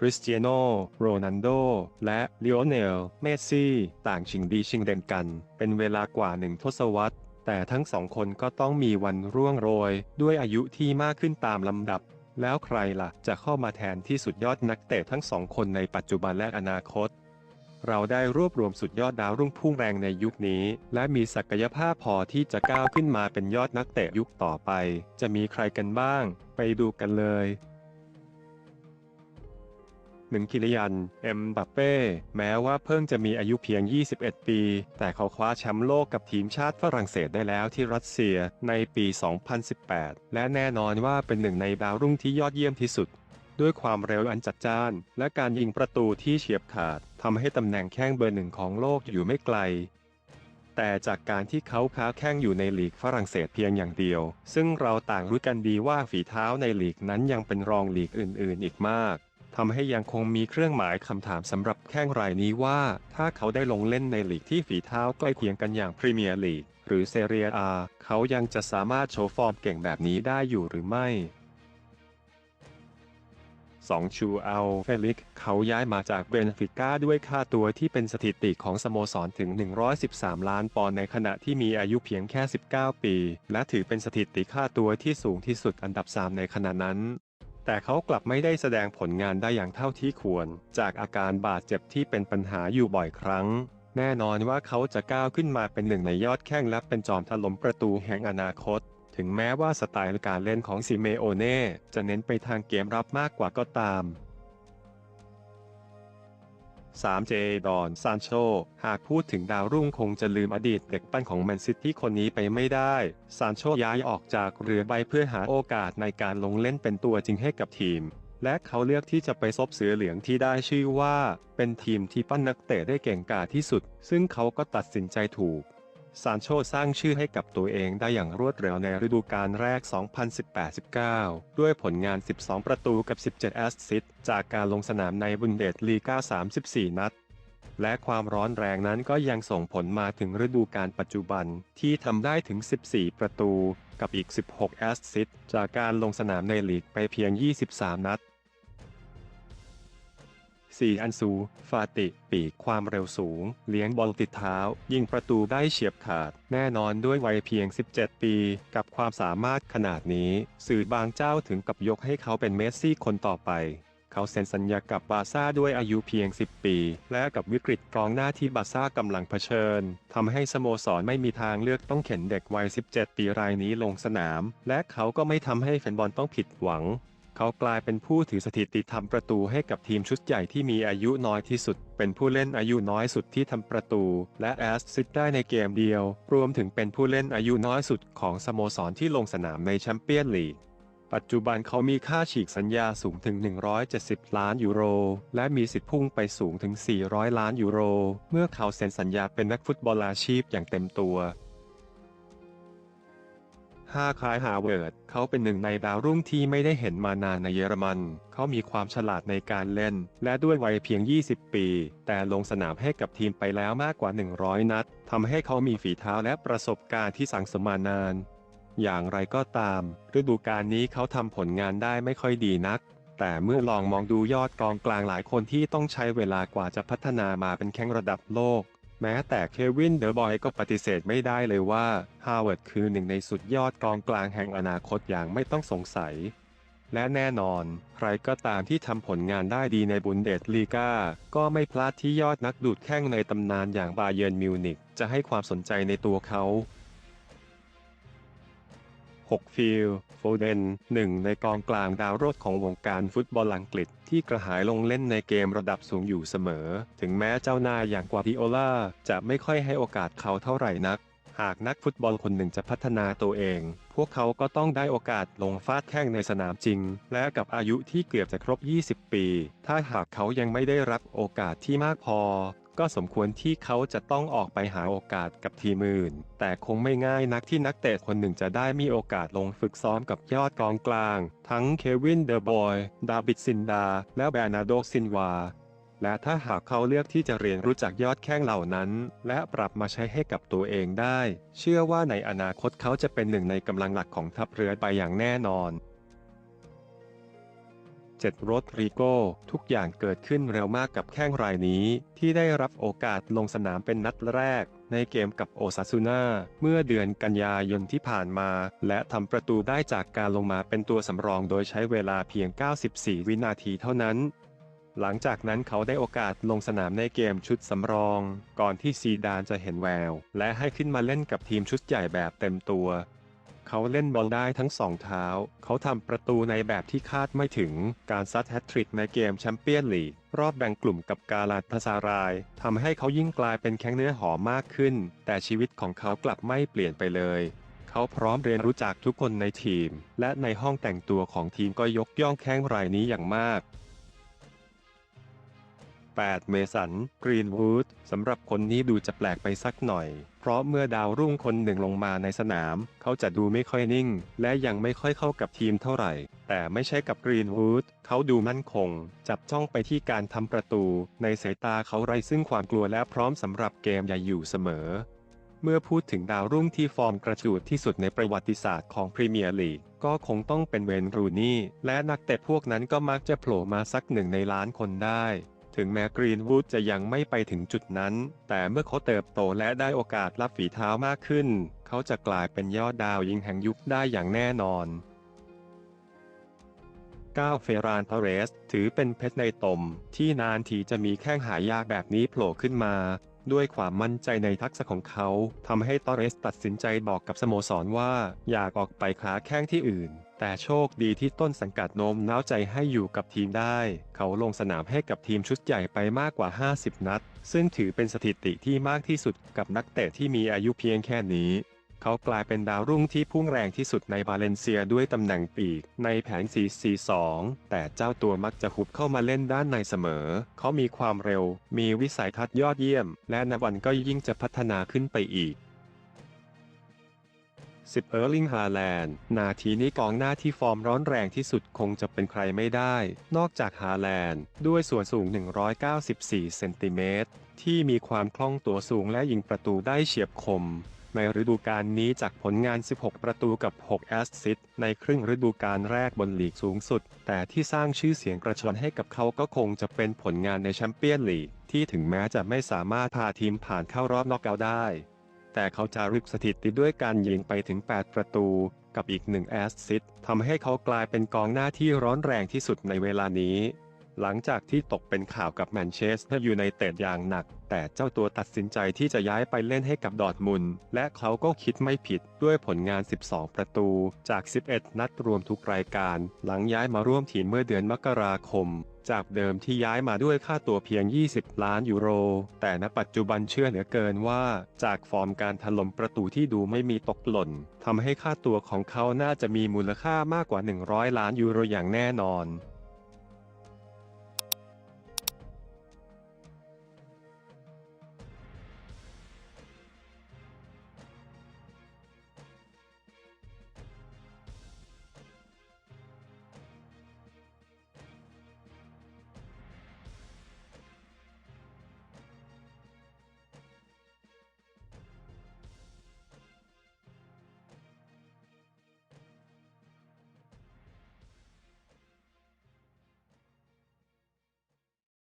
คริสเตียโนโรนัลโด และลิโอเนล เมสซี่ ต่างชิงดีชิงเด่นกัน เป็นเวลากว่าหนึ่งทศวรรษ แต่ทั้งสองคนก็ต้องมีวันร่วงโรย ด้วยอายุที่มากขึ้นตามลำดับ แล้วใครล่ะจะเข้ามาแทนที่สุดยอดนักเตะทั้งสองคนในปัจจุบันและอนาคตเราได้รวบรวมสุดยอดดาวรุ่งพุ่งแรงในยุคนี้ และมีศักยภาพพอที่จะก้าวขึ้นมาเป็นยอดนักเตะยุคต่อไป จะมีใครกันบ้าง ไปดูกันเลย หนึ่งคิริยัน เอ็มบัปเป้ แม้ว่าเพิ่งจะมีอายุเพียง 21 ปี แต่เขาคว้าแชมป์โลกกับทีมชาติฝรั่งเศสได้แล้วที่รัสเซียในปี 2018 และแน่นอนว่าเป็นหนึ่งในดาวรุ่งที่ยอดเยี่ยมที่สุด ด้วยความเร็วอันจัดจ้าน และการยิงประตูที่เฉียบขาดทำให้ตำแหน่งแข้งเบอร์หนึ่งของโลกอยู่ไม่ไกลแต่จากการที่เขาค้าแข้งอยู่ในลีกฝรั่งเศสเพียงอย่างเดียว ซึ่งเราต่างรู้กันดีว่าฝีเท้าในลีกนั้นยังเป็นรองลีกอื่น ๆ อีกมาก ทำให้ยังคงมีเครื่องหมายคำถามสำหรับแข้งรายนี้ว่า ถ้าเขาได้ลงเล่นในลีกที่ฝีเท้าใกล้เคียงกันอย่างพรีเมียร์ลีกหรือเซเรียอาเขายังจะสามารถโชว์ฟอร์มเก่งแบบนี้ได้อยู่หรือไม่ 2. ชูอัลเฟลิกเขาย้ายมาจากเบนฟิก้าด้วยค่าตัวที่เป็นสถิติของสโมสรถึง 113 ล้านปอนด์ในขณะที่มีอายุเพียงแค่ 19 ปี และถือเป็นสถิติค่าตัวที่สูงที่สุดอันดับ 3 ในขณะนั้น แต่เขากลับไม่ได้แสดงผลงานได้อย่างเท่าที่ควร จากอาการบาดเจ็บที่เป็นปัญหาอยู่บ่อยครั้ง แน่นอนว่าเขาจะก้าวขึ้นมาเป็นหนึ่งในยอดแข้งและเป็นจอมถล่มประตูแห่งอนาคต ถึงแม้ว่าสไตล์การเล่นของซิเมโอเน่จะเน้นไปทางเกมรับมากกว่าก็ตาม 3. เจดอนซานโช หากพูดถึงดาวรุ่งคงจะลืมอดีตเด็กปั้นของแมนซิตี้คนนี้ไปไม่ได้ ซานโชย้ายออกจากเรือใบเพื่อหาโอกาสในการลงเล่นเป็นตัวจริงให้กับทีม และเขาเลือกที่จะไปซบเสือเหลืองที่ได้ชื่อว่า เป็นทีมที่ปั้นนักเตะได้เก่งกาจที่สุด ซึ่งเขาก็ตัดสินใจถูก ซานโชสร้างชื่อให้กับตัวเองได้อย่างรวดเร็วในฤดูกาลแรก 2018-19 ด้วยผลงาน 12 ประตูกับ 17 แอสซิสต์จากการลงสนามในบุนเดสลีกา 34 นัด และความร้อนแรงนั้นก็ยังส่งผลมาถึงฤดูกาลปัจจุบันที่ทำได้ถึง 14 ประตูกับอีก 16 แอสซิสต์จากการลงสนามในลีกไปเพียง 23 นัด 4. อันซูฟาติ ปีกความเร็วสูง เลี้ยงบอลติดเท้า ยิงประตูได้เฉียบขาด แน่นอนด้วยวัยเพียง 17 ปี กับความสามารถขนาดนี้ สื่อบางเจ้าถึงกับยกให้เขาเป็นเมสซี่คนต่อไป เขาเซ็นสัญญากับบาร์ซ่าด้วยอายุเพียง 10 ปี และกับวิกฤตกองหน้าที่บาร์ซ่ากำลังเผชิญทำให้สโมสรไม่มีทางเลือกต้องเข็นเด็กวัย 17 ปีรายนี้ลงสนาม และเขาก็ไม่ทำให้แฟนบอลต้องผิดหวัง เขากลายเป็นผู้ถือสถิติทำประตูให้กับทีมชุดใหญ่ที่มีอายุน้อยที่สุด เป็นผู้เล่นอายุน้อยสุดที่ทำประตู และแอสซิสต์ได้ในเกมเดียว รวมถึงเป็นผู้เล่นอายุน้อยสุดของสโมสรที่ลงสนามในแชมเปี้ยนลีกปัจจุบันเขามีค่าฉีกสัญญาสูงถึง 170 ล้านยูโร และมีสิทธิ์พุ่งไปสูงถึง 400 ล้านยูโร เมื่อเขาเซ็นสัญญาเป็นนักฟุตบอลอาชีพอย่างเต็มตัว 5 คล้ายฮาเวิร์ด เขาเป็นหนึ่งในดาวรุ่งที่ไม่ได้เห็นมานานในเยอรมัน เขามีความฉลาดในการเล่น และด้วยวัยเพียง 20 ปี แต่ลงสนามให้กับทีมไปแล้วมากกว่า 100 นัดทำให้เขามีฝีเท้าและประสบการณ์ที่สังสมมานาน อย่างไรก็ตาม ฤดูกาลนี้เขาทำผลงานได้ไม่ค่อยดีนัก แต่เมื่อลองมองดูยอดกองกลางหลายคนที่ต้องใช้เวลากว่าจะพัฒนามาเป็นแข้งระดับโลก แม้แต่เควินเดอะบอยก็ปฏิเสธไม่ได้เลยว่าฮาวเวิร์ดคือหนึ่งในสุดยอดกองกลางแห่งอนาคตอย่างไม่ต้องสงสัย และแน่นอน ใครก็ตามที่ทำผลงานได้ดีในบุนเดสลีกาก็ไม่พลาดที่ยอดนักดูดแข้งในตำนานอย่างบาเยิร์นมิวนิกจะให้ความสนใจในตัวเขา 6. ฟิลโฟเดนหนึ่งในกองกลางดาวรุ่งของวงการฟุตบอลอังกฤษ ที่กระหายลงเล่นในเกมระดับสูงอยู่เสมอ ถึงแม้เจ้านายอย่างกวาดิโอลาจะไม่ค่อยให้โอกาสเขาเท่าไหร่นัก หากนักฟุตบอลคนหนึ่งจะพัฒนาตัวเอง พวกเขาก็ต้องได้โอกาสลงฟาดแข้งในสนามจริง และกับอายุที่เกือบจะครบ 20 ปี ถ้าหากเขายังไม่ได้รับโอกาสที่มากพอ ก็สมควรที่เขาจะต้องออกไปหาโอกาสกับทีมอื่น แต่คงไม่ง่ายนักที่นักเตะคนหนึ่งจะได้มีโอกาสลงฝึกซ้อมกับยอดกองกลาง ทั้งเควินเดอะบอย ดาบิดซินดา และแบรนาโดซินวา และถ้าหากเขาเลือกที่จะเรียนรู้จักยอดแข้งเหล่านั้น และปรับมาใช้ให้กับตัวเองได้ เชื่อว่าในอนาคตเขาจะเป็นหนึ่งในกำลังหลักของทัพเรือไปอย่างแน่นอน 7รดริโก้ ทุกอย่างเกิดขึ้นเร็วมากกับแข้งรายนี้ ที่ได้รับโอกาสลงสนามเป็นนัดแรก ในเกมกับโอซาซูน่าเมื่อเดือนกันยายนที่ผ่านมา และทำประตูได้จากการลงมาเป็นตัวสำรองโดยใช้เวลาเพียง 94 วินาทีเท่านั้นหลังจากนั้นเขาได้โอกาสลงสนามในเกมชุดสำรอง ก่อนที่ซีดานจะเห็นแวว และให้ขึ้นมาเล่นกับทีมชุดใหญ่แบบเต็มตัว เขาเล่นบอลได้ทั้งสองเท้า เขาทำประตูในแบบที่คาดไม่ถึง การซัดแฮตทริกในเกมแชมเปี้ยนลีกรอบแบ่งกลุ่มกับกาลาตาซารายทำให้เขายิ่งกลายเป็นแข้งเนื้อหอมมากขึ้น แต่ชีวิตของเขากลับไม่เปลี่ยนไปเลยเขาพร้อมเรียนรู้จากทุกคนในทีม และในห้องแต่งตัวของทีมก็ยกย่องแข้งรายนี้อย่างมาก 8 เมสัน กรีนวูดสำหรับคนนี้ดูจะแปลกไปสักหน่อย เพราะเมื่อดาวรุ่งคนหนึ่งลงมาในสนาม เขาจะดูไม่ค่อยนิ่ง และยังไม่ค่อยเข้ากับทีมเท่าไหร่ แต่ไม่ใช่กับกรีนวูดเขาดูมั่นคง จับจ้องไปที่การทำประตู ในสายตาเขาไร้ซึ่งความกลัวและพร้อมสำหรับเกมใหญ่อยู่เสมอเมื่อพูดถึงดาวรุ่งที่ฟอร์มกระจูดที่สุดในประวัติศาสตร์ของพรีเมียร์ลีก ก็คงต้องเป็นเวนรูนี่ และนักเตะพวกนั้นก็มักจะโผล่มาสักหนึ่งในล้านคนได้ ถึงแม้กรีนวูดจะยังไม่ไปถึงจุดนั้น แต่เมื่อเขาเติบโตและได้โอกาสรับฝีเท้ามากขึ้น เขาจะกลายเป็นยอดดาวยิงแห่งยุคได้อย่างแน่นอน9เฟรานทอเรส ถือเป็นเพชรในตม ที่นานทีจะมีแข้งหายากแบบนี้โผล่ขึ้นมา ด้วยความมั่นใจในทักษะของเขาทำให้ตอเรสตัดสินใจบอกกับสโมสรว่าอยากออกไปค้าแข้งที่อื่น แต่โชคดีที่ต้นสังกัดโน้มน้าวใจให้อยู่กับทีมได้ เขาลงสนามให้กับทีมชุดใหญ่ไปมากกว่า 50 นัด ซึ่งถือเป็นสถิติที่มากที่สุดกับนักเตะที่มีอายุเพียงแค่นี้ เขากลายเป็นดาวรุ่งที่พุ่งแรงที่สุดในบาเลนเซียด้วยตำแหน่งปีกในแผน 4-4-2 แต่เจ้าตัวมักจะหุบเข้ามาเล่นด้านในเสมอ เขามีความเร็ว มีวิสัยทัศน์ยอดเยี่ยม และนับวันก็ยิ่งจะพัฒนาขึ้นไปอีก10เออร์ลิงฮาแลนด์ นาทีนี้กองหน้าที่ฟอร์มร้อนแรงที่สุดคงจะเป็นใครไม่ได้ นอกจากฮาแลนด์ ด้วยส่วนสูง 194 เซนติเมตรที่มีความคล่องตัวสูงและยิงประตูได้เฉียบคม ในฤดูกาลนี้จากผลงาน 16 ประตูกับ 6 แอสซิสต์ในครึ่งฤดูกาลแรกบนลีกสูงสุด แต่ที่สร้างชื่อเสียงกระชอนให้กับเขาก็คงจะเป็นผลงานในแชมเปี้ยนลีกที่ถึงแม้จะไม่สามารถพาทีมผ่านเข้ารอบน็อกเอาท์ได้ แต่เขาจะรึกสถิติด้วยการยิงไปถึง 8 ประตูกับอีกหนึ่งแอสซิสต์ทำให้เขากลายเป็นกองหน้าที่ร้อนแรงที่สุดในเวลานี้ หลังจากที่ตกเป็นข่าวกับแมนเชสเตอร์ยูไนเต็ดอย่างหนัก แต่เจ้าตัวตัดสินใจที่จะย้ายไปเล่นให้กับดอทมุนและเขาก็คิดไม่ผิดด้วยผลงาน 12 ประตูจาก 11 นัดรวมทุกรายการ หลังย้ายมาร่วมทีมเมื่อเดือนมกราคม จากเดิมที่ย้ายมาด้วยค่าตัวเพียง 20 ล้านยูโร แต่ณปัจจุบันเชื่อเหลือเกินว่า จากฟอร์มการถล่มประตูที่ดูไม่มีตกหล่นทำให้ค่าตัวของเขาน่าจะมีมูลค่ามากกว่า 100 ล้านยูโรอย่างแน่นอน